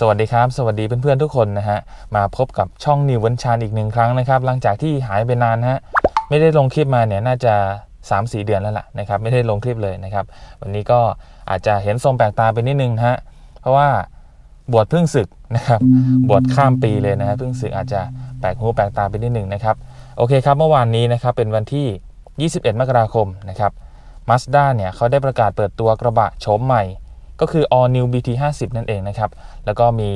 สวัสดีครับ สวัสดีเพื่อนๆทุกคนนะฮะ มาพบกับช่องนิววันชานอีกหนึ่งครั้งนะครับ หลังจากที่หายไปนานฮะ ไม่ได้ลงคลิปมาเนี่ยน่าจะ 3-4 เดือนแล้วล่ะนะครับ ไม่ได้ลงคลิปเลยนะครับ วันนี้ก็อาจจะเห็นทรงแปลกตาไปนิดนึงนะฮะ เพราะว่าบวชเพิ่งศึกนะครับ บวชข้ามปีเลยนะฮะ เพิ่งศึกอาจจะแปลกหูแปลกตาไปนิดนึงนะครับ โอเคครับ เมื่อวานนี้นะครับ เป็นวันที่ 21 มกราคมนะครับ Mazda เนี่ยเขาได้ประกาศเปิดตัวกระบะโฉมใหม่ ก็คือ All New BT 50นั่นเองนะครับ แล้วก็มี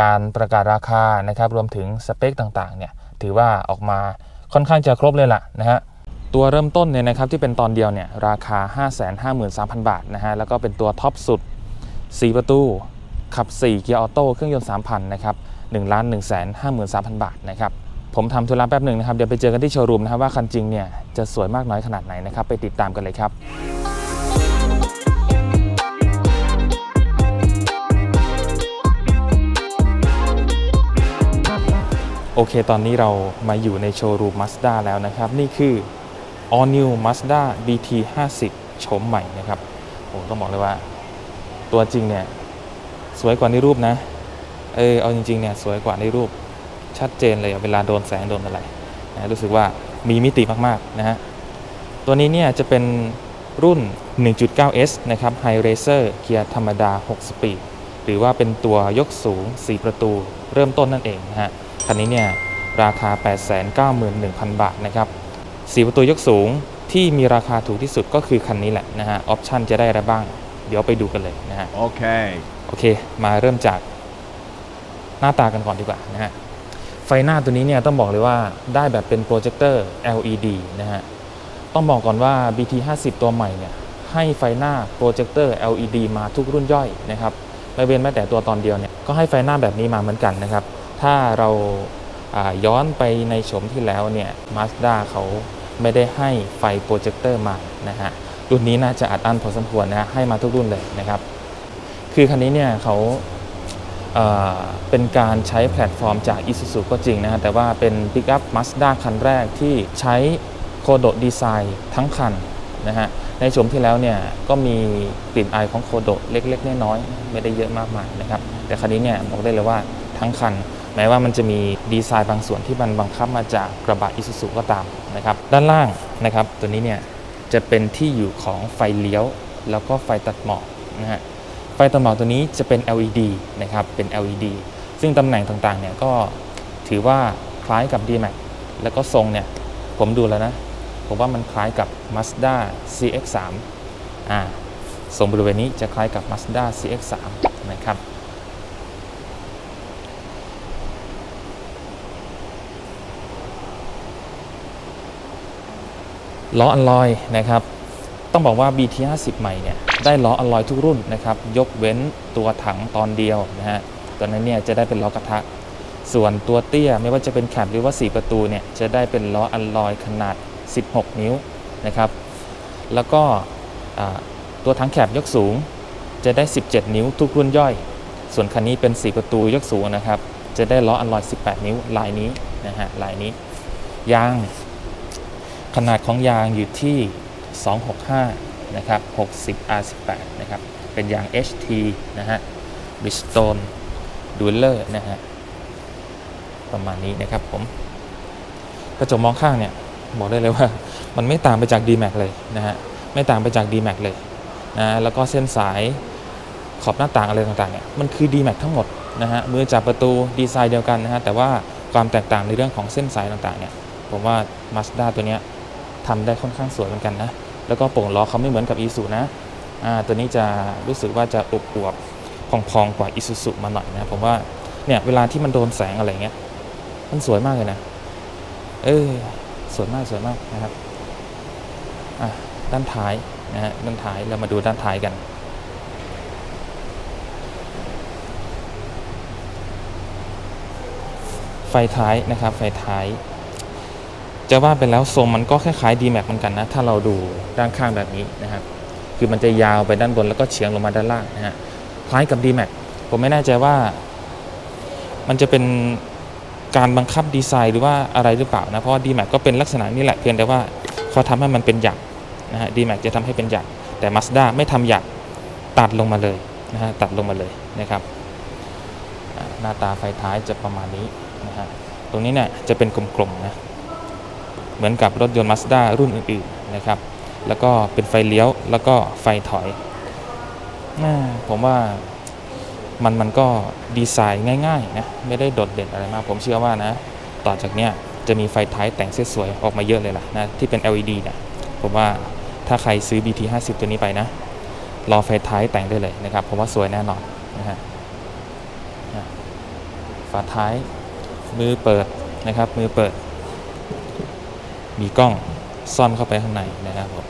การประกาศราคานะครับ รวมถึงสเปคต่างๆเนี่ย ถือว่าออกมาค่อนข้างจะครบเลยล่ะนะฮะ ตัวเริ่มต้นเนี่ยนะครับที่เป็นตอนเดียวเนี่ยราคา 553,000 บาทนะฮะ แล้วก็เป็นตัวท็อปสุด 4 ประตู ขับ 4 เกียร์ออโต้เครื่องยนต์ 3,000 นะครับ1ล้าน1 5 3 0 0 0 บาทนะครับ ผมทำธุระแป๊บหนึ่งนะครับ เดี๋ยวไปเจอกันที่โชว์รูมนะครับว่าคันจริงเนี่ยจะสวยมากน้อยขนาดไหนนะครับ ไปติดตามกันเลยครับ โอเค ตอนนี้เรามาอยู่ในโชว์รูม Mazda แล้วนะครับ นี่คือ All New Mazda BT 50โฉมใหม่นะครับผมต้องบอกเลยว่า ตัวจริงเนี่ย สวยกว่าในรูปนะ เออเอาจริงๆเนี่ย สวยกว่าในรูปชัดเจนเลยเวลาโดนแสงโดนอะไรนะรู้สึกว่ามีมิติมากๆนะฮะ ตัวนี้เนี่ยจะเป็นรุ่น 1.9S นะครับ High Racer เกียร์ธรรมดา 6 สปีด หรือว่าเป็นตัวยกสูง 4 ประตู เริ่มต้นนั่นเองนะฮะ คันนี้เนี่ยราคา 891,000 บาทนะครับ4ประตูยกสูงที่มีราคาถูกที่สุดก็คือคันนี้แหละนะฮะออปชันจะได้อะไรบ้าง เดี๋ยวไปดูกันเลยนะฮะ Okay. โอเค มาเริ่มจากหน้าตากันก่อนดีกว่านะฮะไฟหน้าตัวนี้เนี่ยต้องบอกเลยว่าได้แบบเป็นโปรเจคเตอร์ LED นะฮะต้องบอกก่อนว่า BT 50 ตัวใหม่เนี่ยให้ไฟหน้าโปรเจคเตอร์ LED มาทุกรุ่นย่อยนะครับไม่เว้นแม้แต่ตัวตอนเดียวเนี่ยก็ให้ไฟหน้าแบบนี้มาเหมือนกันนะครับ ถ้าเราย้อนไปในโฉมที่แล้วเนี่ย Mazda เขาไม่ได้ให้ไฟโปรเจคเตอร์มานะฮะรุ่นนี้น่าจะอัดอั้นพอสมควรนะฮะให้มาทุกรุ่นเลยนะครับ คือคันนี้เนี่ยเขาเเป็นการใช้แพลตฟอร์มจาก Isuzu ก็จริงนะฮะแต่ว่าเป็น Pickup Mazda คันแรกที่ใช้โคโดดีไซน์ทั้งคันนะฮะในโฉมที่แล้วเนี่ยก็มีกลิ่นอายของโคโดเล็กๆน้อยๆไม่ได้เยอะมากมายนะครับ แต่คันนี้เนี่ยบอกได้เลยว่าทั้งคัน แม้ว่ามันจะมีดีไซน์บางส่วนที่มันบังคับมาจากกระบะ Isuzu ก็ตามนะครับด้านล่างนะครับตัวนี้เนี่ยจะเป็นที่อยู่ของไฟเลี้ยว แล้วก็ไฟตัดหมอกนะฮะไฟตัดหมอกตัวนี้จะเป็น LED นะครับเป็น LED ซึ่งตำแหน่งต่างๆเนี่ยก็ถือว่าคล้ายกับ D-Max แล้วก็ทรงเนี่ยผมดูแล้วนะ ผมว่ามันคล้ายกับ Mazda CX-3 อ่าทรงบริเวณนี้จะคล้ายกับ Mazda CX-3 นะครับ ล้ออัลลอยนะครับ ต้องบอกว่า BT 50ใหม่เนี่ยได้ล้ออัลลอยทุกรุ่นนะครับ ยกเว้นตัวถังตอนเดียวนะฮะตัวนั้นเนี่ยจะได้เป็นล้อกระทะ ส่วนตัวเตี้ยไม่ว่าจะเป็นแคบหรือว่า 4 ประตูเนี่ยจะได้เป็นล้ออัลลอยขนาด 16 นิ้วนะครับ แล้วก็ตัวถังแคบยกสูงจะได้ 17 นิ้วทุกรุ่นย่อย ส่วนคันนี้เป็น 4 ประตูยกสูงนะครับ จะได้ล้ออัลลอย 18 นิ้วลายนี้นะฮะลายนี้ยาง ขนาดของยางอยู่ที่ 265 นะครับ 60 R18 นะครับ เป็นยาง HT นะฮะ Bridgestone Dueler นะฮะ ประมาณนี้นะครับผม กระจกมองข้างเนี่ย บอกได้เลยว่า มันไม่ต่างไปจาก D-Max เลยนะฮะ ไม่ต่างไปจาก D-Max เลยนะแล้วก็เส้นสายขอบหน้าต่างอะไรต่างๆเนี่ยมันคือ D-Max ทั้งหมดนะฮะมือจับประตูดีไซน์เดียวกันนะฮะแต่ว่าความแตกต่างในเรื่องของเส้นสายต่างๆเนี่ยผมว่า Mazda ตัวเนี้ย ทำได้ค่อนข้างสวยเหมือนกันนะ แล้วก็โป่งล้อเขาไม่เหมือนกับอีซูนะอ่าตัวนี้จะรู้สึกว่าจะอบอวบๆพองๆกว่าอีซูซุมาหน่อยนะผมว่าเนี่ยเวลาที่มันโดนแสงอะไรเงี้ยมันสวยมากเลยนะ เออสวยมากสวยมากนะครับอะด้านท้ายนะฮะด้านท้ายเรามาดูด้านท้ายกัน ไฟท้ายนะครับ ไฟท้าย จะว่าไปแล้วทรงมันก็คล้ายๆ D-Max เหมือนกันนะ ถ้าเราดูด้านข้างแบบนี้นะครับ คือมันจะยาวไปด้านบนแล้วก็เฉียงลงมาด้านล่างนะฮะ คล้ายกับ D-Max ผมไม่แน่ใจว่า มันจะเป็นการบังคับดีไซน์หรือว่าอะไรหรือเปล่านะ เพราะว่า D-Max ก็เป็นลักษณะนี้แหละเพียงแต่ว่าเขาทำให้มันเป็นหยักนะฮะ D-Max จะทำให้เป็นหยัก แต่ Mazda ไม่ทำหยักตัดลงมาเลยนะฮะ ตัดลงมาเลยนะครับ หน้าตาไฟท้ายจะประมาณนี้นะฮะ ตรงนี้เนี่ยจะเป็นกลมๆนะ เหมือนกับรถยนต์ Mazda รุ่นอื่นๆนะครับ แล้วก็เป็นไฟเลี้ยวแล้วก็ไฟถอยผมว่ามันมันก็ดีไซน์ง่ายๆนะไม่ได้โดดเด่นอะไรมาก ผมเชื่อว่านะ ต่อจากเนี้ยจะมีไฟท้ายแต่งสวยๆออกมาเยอะเลยล่ะนะที่เป็น LED เนี่ยผมว่าถ้าใครซื้อ BT 50ตัวนี้ไปนะ รอไฟท้ายแต่งได้เลยนะครับ ผมว่าสวยแน่นอนนะฮะฝาท้ายมือเปิดนะครับ มือเปิด มีกล้องซ่อนเข้าไปข้างในนะครับผม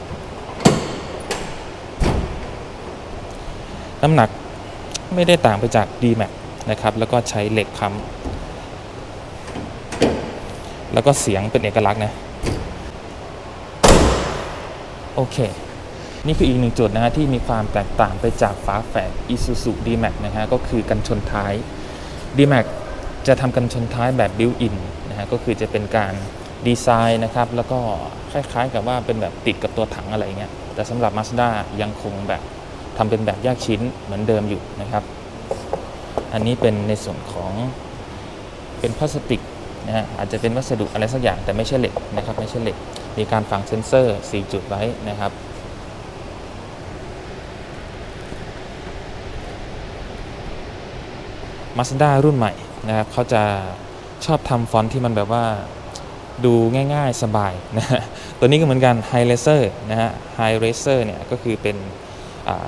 น้ำหนักไม่ได้ต่างไปจาก D-Max นะครับ แล้วก็ใช้เหล็กค้ำแล้วก็เสียงเป็นเอกลักษณ์นะ โอเค นี่คืออีกหนึ่งจุดนะฮะที่มีความแตกต่างไปจากฝาแฝด Isuzu D-Max นะฮะก็คือกันชนท้าย D-Max จะทำกันชนท้ายแบบ built-in นะฮะก็คือจะเป็นการ ดีไซน์นะครับแล้วก็คล้ายๆกับว่าเป็นแบบติดกับตัวถังอะไรเงี้ยแต่สำหรับ Mazda ยังคงแบบทำเป็นแบบแยกชิ้นเหมือนเดิมอยู่นะครับ อันนี้เป็นในส่วนของเป็นพลาสติกนะฮะอาจจะเป็นวัสดุอะไรสักอย่างแต่ไม่ใช่เหล็กนะครับไม่ใช่เหล็กมีการฝังเซ็นเซอร์ 4 จุดไว้นะครับ Mazda รุ่นใหม่นะครับเขาจะชอบทำฟอนต์ที่มันแบบว่า ดูง่ายๆ สบายนะฮะตัวนี้ก็เหมือนกัน High Racer นะฮะ High Racer เนี่ยก็คือเป็น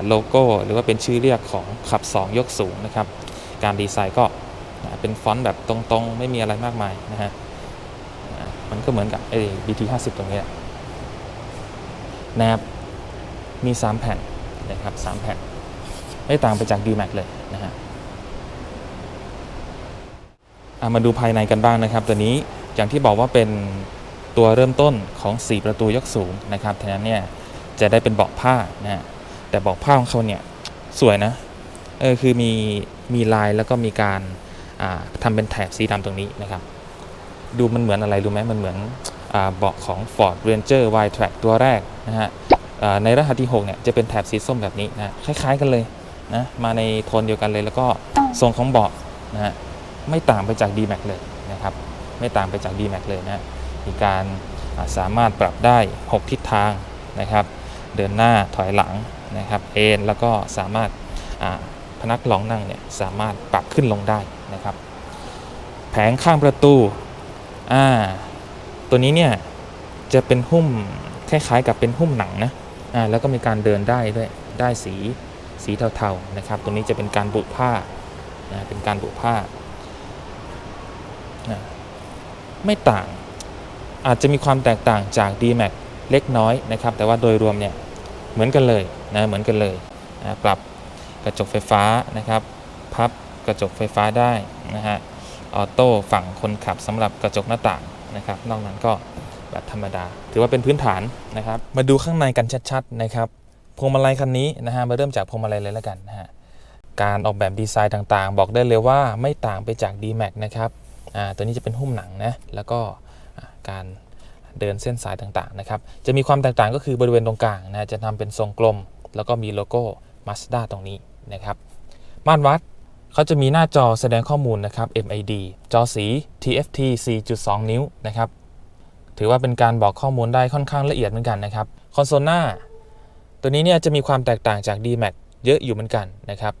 โลโก้หรือว่าเป็นชื่อเรียกของขับ 2 ยกสูงนะครับ การดีไซน์ก็เป็นฟอนต์แบบตรงๆ ไม่มีอะไรมากมายนะฮะมันก็เหมือนกับไอ้ BT 50ตรงนี้นะครับมี 3 แผ่นนะครับ3แผ่นไม่ต่างไปจาก D-Max เลยนะฮะมาดูภายในกันบ้างนะครับตัวนี้ อย่างที่บอกว่าเป็นตัวเริ่มต้นของ 4 ประตูยกสูงนะครับทีนั้นเนี่ยจะได้เป็นเบาะผ้านะฮะแต่เบาะผ้าของเขาเนี่ยสวยนะเออคือมีมีลายแล้วก็มีการาทำเป็นแถบสีดำตรงนี้นะครับ ดูมันเหมือนอะไรรู้ไหมมันเหมือนเบาะของ Ford Ranger Y-Track ตัวแรกนะฮะในรหัสที่6เนี่ยจะเป็นแถบสีส้มแบบนี้นะคล้ายๆกันเลยนะมาในโทนเดียวกันเลยแล้วก็ทรงของเบาะนะฮะไม่ต่างไปจาก D-Max เลยนะครับ ไม่ต่างไปจาก D-Max เลยนะมีการาสามารถปรับได้ 6 ทิศทางนะครับ เดินหน้าถอยหลังนะครับเอนแล้วก็สามารถพนักรองนั่งเนี่ยสามารถปรับขึ้นลงได้นะครับ แผงข้างประตูอ่าตัวนี้เนี่ยจะเป็นหุ้มคล้ายๆกับเป็นหุ้มหนังนะอ่าแล้วก็มีการเดินได้ด้วยได้สีสีเทาๆนะครับ ตรงนี้จะเป็นการบุผ้านะเป็นการบุผ้านะ ไม่ต่าง อาจจะมีความแตกต่างจาก D-Max เล็กน้อยนะครับ แต่ว่าโดยรวมเนี่ยเหมือนกันเลยนะเหมือนกันเลยนะปรับกระจกไฟฟ้านะครับพับกระจกไฟฟ้าได้นะฮะออโต้ฝั่งคนขับสำหรับกระจกหน้าต่างนะครับ นอกนั้นก็แบบธรรมดา ถือว่าเป็นพื้นฐานนะครับ มาดูข้างในกันชัดๆนะครับพวงมาลัยคันนี้นะฮะมาเริ่มจากพวงมาลัยเลยแล้วกันนะฮะการออกแบบดีไซน์ต่างๆ บอกได้เลยว่าไม่ต่างไปจาก D-Max นะครับ ตัวนี้จะเป็นหุ้มหนังนะแล้วก็การเดินเส้นสายต่างๆนะครับจะมีความแตกต่างก็คือบริเวณตรงกลางนะจะทำเป็นทรงกลม แล้วก็มีโลโก้ Mazda ตรงนี้นะครับม่านวัดเขาจะมีหน้าจอแสดงข้อมูลนะครับ MID จอสี TFT 4.2 นิ้วนะครับถือว่าเป็นการบอกข้อมูลได้ค่อนข้างละเอียดเหมือนกันนะครับคอนโซลหน้าตัวนี้เนี่ยจะมีความแตกต่างจาก D-Max เยอะอยู่เหมือนกันนะครับ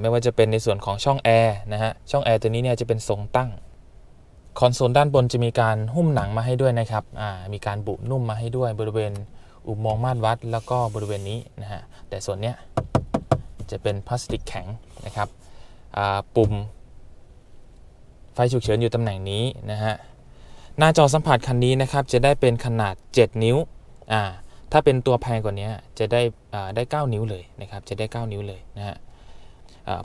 ไม่ว่าจะเป็นในส่วนของช่องแอร์นะฮะช่องแอร์ตัวนี้เนี่ยจะเป็นทรงตั้ง คอนโซลด้านบนจะมีการหุ้มหนังมาให้ด้วยนะครับมีการบุนุ่มมาให้ด้วยบริเวณอุโมงค์ม่านวัด แล้วก็บริเวณนี้นะฮะแต่ส่วนเนี้ยจะเป็นพลาสติกแข็งนะครับปุ่มไฟฉุกเฉินอยู่ตำแหน่งนี้นะฮะหน้าจอสัมผัสคันนี้นะครับ จะได้เป็นขนาด 7 นิ้วอ่าถ้าเป็นตัวแพงกว่านี้จะได้ได้ 9 นิ้วเลยนะครับจะได้ 9 นิ้วเลยนะฮะ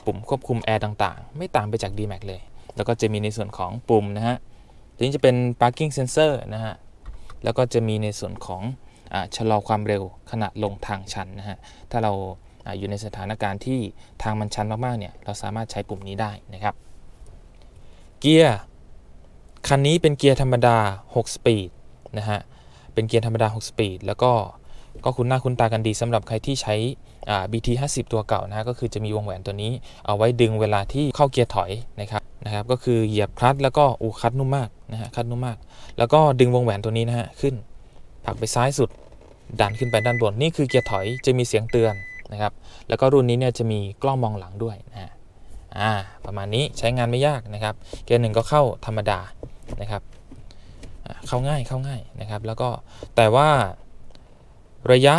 ปุ่มควบคุมแอร์ต่างๆ ไม่ต่างไปจาก D-Max เลย แล้วก็จะมีในส่วนของปุ่มนะฮะทีนี้จะเป็น parking sensor นะฮะ แล้วก็จะมีในส่วนของอชะลอความเร็วขณะลงทางชันนะฮะ ถ้าเราออยู่ในสถานการณ์ที่ทางมันชันมากๆเนี่ย เราสามารถใช้ปุ่มนี้ได้นะครับ เกียร์คันนี้เป็นเกียร์ธรรมดา 6 สปีดนะฮะ เป็นเกียร์ธรรมดา 6 สปีด แล้วก็ก็คุ้นหน้าคุ้นตากันดีสำหรับใครที่ใช้อ่า BT 50 ตัวเก่านะฮะก็คือจะมีวงแหวนตัวนี้เอาไว้ดึงเวลาที่เข้าเกียร์ถอยนะครับ นะครับก็คือเหยียบคลัตช์แล้วก็อูคลัตช์นุ่มมากนะฮะคลัตช์นุ่มมาก แล้วก็ดึงวงแหวนตัวนี้นะฮะขึ้นผลักไปซ้ายสุดดันขึ้นไปด้านบนนี่คือเกียร์ถอยจะมีเสียงเตือนนะครับแล้วก็รุ่นนี้เนี่ยจะมีกล้องมองหลังด้วยนะฮะอ่าประมาณนี้ใช้งานไม่ยากนะครับ เกียร์หนึ่งก็เข้าธรรมดานะครับเข้าง่ายเข้าง่ายนะครับแล้วก็แต่ว่าระยะ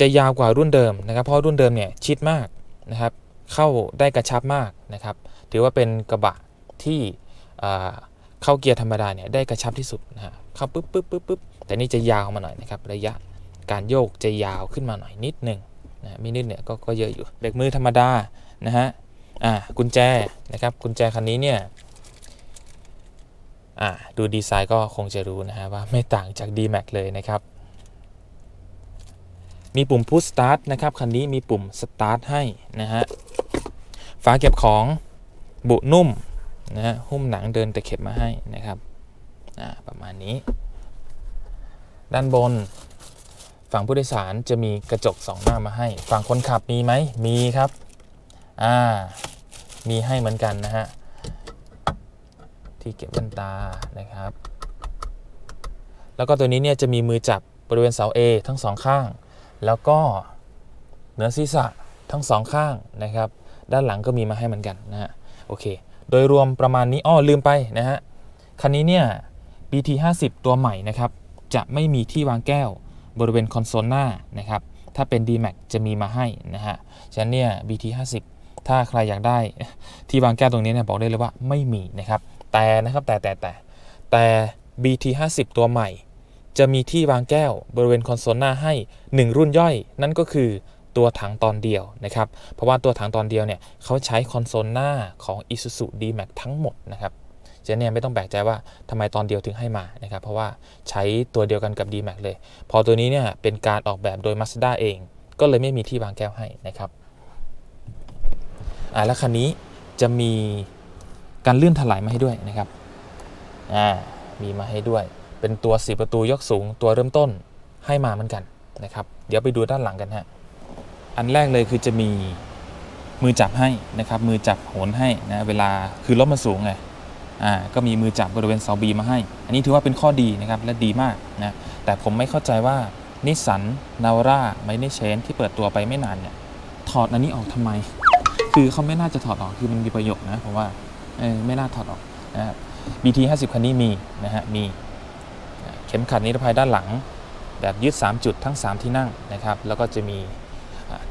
จะยาวกว่ารุ่นเดิมนะครับ เพราะรุ่นเดิมเนี่ยชิดมากนะครับ เข้าได้กระชับมากนะครับ ถือว่าเป็นกระบะที่เข้าเกียร์ธรรมดาเนี่ยได้กระชับที่สุดนะฮะเข้าปุ๊บปุ๊บปุ๊บปุ๊บแต่นี่จะยาวมาหน่อยนะครับระยะการโยกจะยาวขึ้นมาหน่อยนิดหนึ่งนะม่นิดเนี่ยก็ก็เยอะอยู่เบรกมือธรรมดานะฮะอ่ากุญแจนะครับกุญแจคันนี้เนี่ยอ่าดูดีไซน์ก็คงจะรู้นะฮะว่าไม่ต่างจาก D-Max เลยนะครับ มีปุ่ม push start นะครับคันนี้มีปุ่ม start ให้นะฮะฝาเก็บของบุนุ่มนะฮะหุ้มหนังเดินตะเข็บมาให้นะครับอ่าประมาณนี้ ด้านบน ฝั่งผู้โดยสารจะมีกระจกสองหน้ามาให้ ฝั่งคนขับมีไหมมีครับอ่ามีให้เหมือนกันนะฮะที่เก็บแว่นตานะครับ แล้วก็ตัวนี้เนี่ยจะมีมือจับบริเวณเสา A ทั้งสองข้าง แล้วก็เหนือศีรษะทั้งสองข้างนะครับ ด้านหลังก็มีมาให้เหมือนกันนะฮะโอเค โดยรวมประมาณนี้อ้อลืมไปนะฮะคันนี้เนี่ย BT 50ตัวใหม่นะครับ จะไม่มีที่วางแก้วบริเวณคอนโซลหน้านะครับ ถ้าเป็น D-Max จะมีมาให้นะฮะฉะนั้นเนี่ย BT 50ถ้าใครอยากได้ที่วางแก้วตรงนี้เนี่ยบอกได้เลยว่าไม่มีนะครับ แต่นะครับแต่แต่แต่แต่ BT 50ตัวใหม่ จะมีที่วางแก้วบริเวณคอนโซลหน้าให้ 1 รุ่นย่อย นั่นก็คือตัวถังตอนเดียวนะครับ เพราะว่าตัวถังตอนเดียวเนี่ยเขาใช้คอนโซลหน้าของ Isuzu D-Max ทั้งหมดนะครับเจนเนี่ยไม่ต้องแปลกใจว่าทำไมตอนเดียวถึงให้มานะครับ เพราะว่าใช้ตัวเดียวกันกับ D-Max เลย พอตัวนี้เนี่ยเป็นการออกแบบโดย Mazda เอง ก็เลยไม่มีที่วางแก้วให้นะครับอ่าแล้วคันนี้จะมีการเลื่อนถลายมาให้ด้วยนะครับอ่ามีมาให้ด้วย เป็นตัว 4 ประตูยกสูงตัวเริ่มต้นให้มาเหมือนกันนะครับ เดี๋ยวไปดูด้านหลังกันฮะ อันแรกเลยคือจะมีมือจับให้นะครับ มือจับโหนให้นะเวลาคือรถมันสูงไงอ่าก็มีมือจับบริเวณเสาบีมาให้ อันนี้ถือว่าเป็นข้อดีนะครับและดีมากนะแต่ผมไม่เข้าใจว่านิสสันนาวร่าไมเนเชนที่เปิดตัวไปไม่นานเนี่ยถอดอันนี้ออกทำไม คือเขาไม่น่าจะถอดออกคือมันมีประโยชน์นะผมว่าไม่น่าถอดออกนะครับ BT 50คันนี้มีนะฮะมี เข็มขัดนิรภัยด้านหลัง แบบยึด3 จุดทั้ง 3 ที่นั่งนะครับ แล้วก็จะมี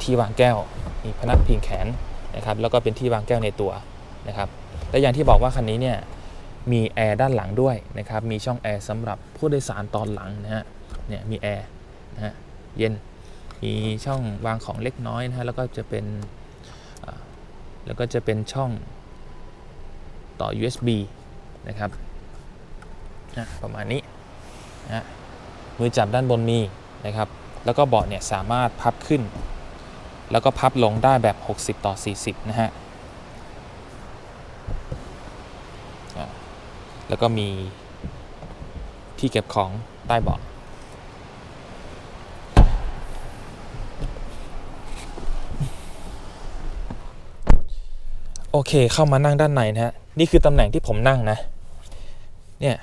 ที่วางแก้ว มีพนักพิงแขนนะครับ แล้วก็เป็นที่วางแก้วในตัวนะครับ และอย่างที่บอกว่าคันนี้เนี่ยมีแอร์ด้านหลังด้วยนะครับ มีช่องแอร์สำหรับผู้โดยสารตอนหลังนะฮะ เนี่ยมีแอร์นะฮะเย็น มีช่องวางของเล็กน้อยนะฮะ แล้วก็จะเป็น แล้วก็จะเป็นช่องต่อ USB นะครับนะประมาณนี้ นะมือจับด้านบนมีนะครับ แล้วก็เบาะเนี่ยสามารถพับขึ้น แล้วก็พับลงได้แบบ 60 ต่อ 40 นะฮะแล้วก็มีที่เก็บของใต้เบาะโอเคเข้ามานั่งด้านในนะฮะ นี่คือตำแหน่งที่ผมนั่งนะ เนี่ย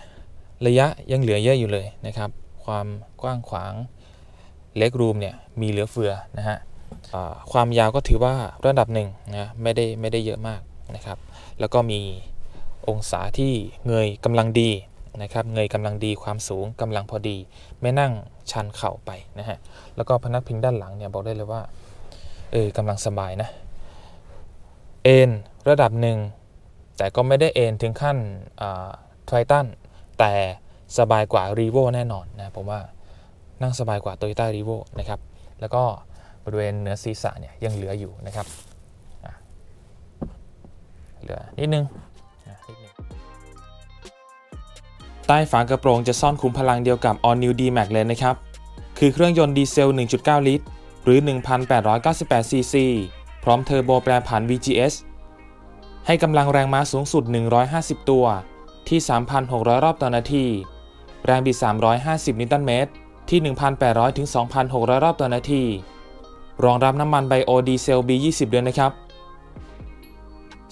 ระยะยังเหลือเยอะอยู่เลยนะครับ ความกว้างขวางเล็กรูมเนี่ยมีเหลือเฟือนะฮะความยาวก็ถือว่าระดับหนึ่งนะไม่ได้ไม่ได้เยอะมากนะครับ แล้วก็มีองศาที่เงยกำลังดีนะครับ เงยกำลังดีความสูงกำลังพอดี ไม่นั่งชันเข่าไปนะฮะแล้วก็พนักพิงด้านหลังเนี่ยบอกได้เลยว่าเออกำลังสบายนะเอ็นระดับหนึ่งแต่ก็ไม่ได้เอ็นถึงขั้นไททัน แต่สบายกว่า r e v o แน่นอนนะผมว่านั่งสบายกว่า Toyota r e v o นะครับแล้วก็บริเวณเหนือศีรษะเนี่ยยังเหลืออยู่นะครับเหลือนิดนึงนิดนึงใต้ฝากระโปรงจะซ่อนขุมพลังเดียวกับ All New D-Max เลยนะครับ คือเครื่องยนต์ดีเซล 1.9 ลิตร หรือ 1,898 ซีซี พร้อมเทอร์โบแปรผัน VGS ให้กำลังแรงม้าสูงสุด 150 ตัว ที่ 3,600 รอบต่อนาที แรงบิด 350 นิวตันเมตร ที่ 1,800 ถึง 2,600 รอบต่อนาที รองรับน้ำมันไบโอดีเซล B20 ด้วยนะครับ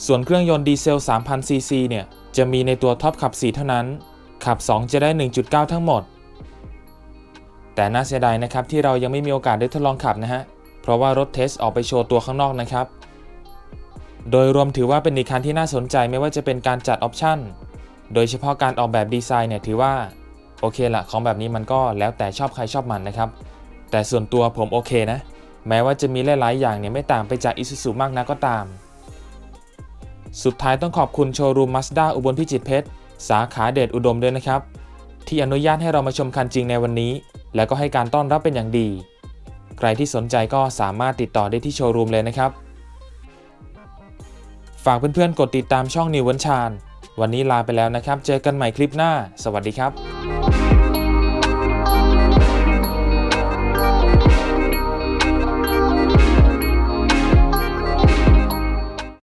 ส่วนเครื่องยนต์ดีเซล 3,000 ซีซีเนี่ย จะมีในตัวท็อปขับ 4 เท่านั้น ขับ 2 จะได้ 1.9 ทั้งหมด แต่น่าเสียดายนะครับที่เรายังไม่มีโอกาสได้ทดลองขับนะฮะ เพราะว่ารถเทสออกไปโชว์ตัวข้างนอกนะครับ โดยรวมถือว่าเป็นอีกคันที่น่าสนใจไม่ว่าจะเป็นการจัดออปชั่น โดยเฉพาะการออกแบบดีไซน์เนี่ยถือว่าโอเคละของแบบนี้มันก็แล้วแต่ชอบใครชอบมันนะครับ แต่ส่วนตัวผมโอเคนะ แม้ว่าจะมีหลายๆอย่างเนี่ยไม่ต่างไปจาก Isuzu มากนักก็ตาม สุดท้ายต้องขอบคุณโชว์รูม Mazda อุบลพิจิตรเพชร สาขาเดชอุดมด้วยนะครับ ที่อนุญาตให้เรามาชมคันจริงในวันนี้ และก็ให้การต้อนรับเป็นอย่างดี ใครที่สนใจก็สามารถติดต่อได้ที่โชว์รูมเลยนะครับ ฝากเพื่อนๆกดติดตามช่องนิววันชาญ วันนี้ลาไปแล้วนะครับ เจอกันใหม่คลิปหน้า สวัสดีครับ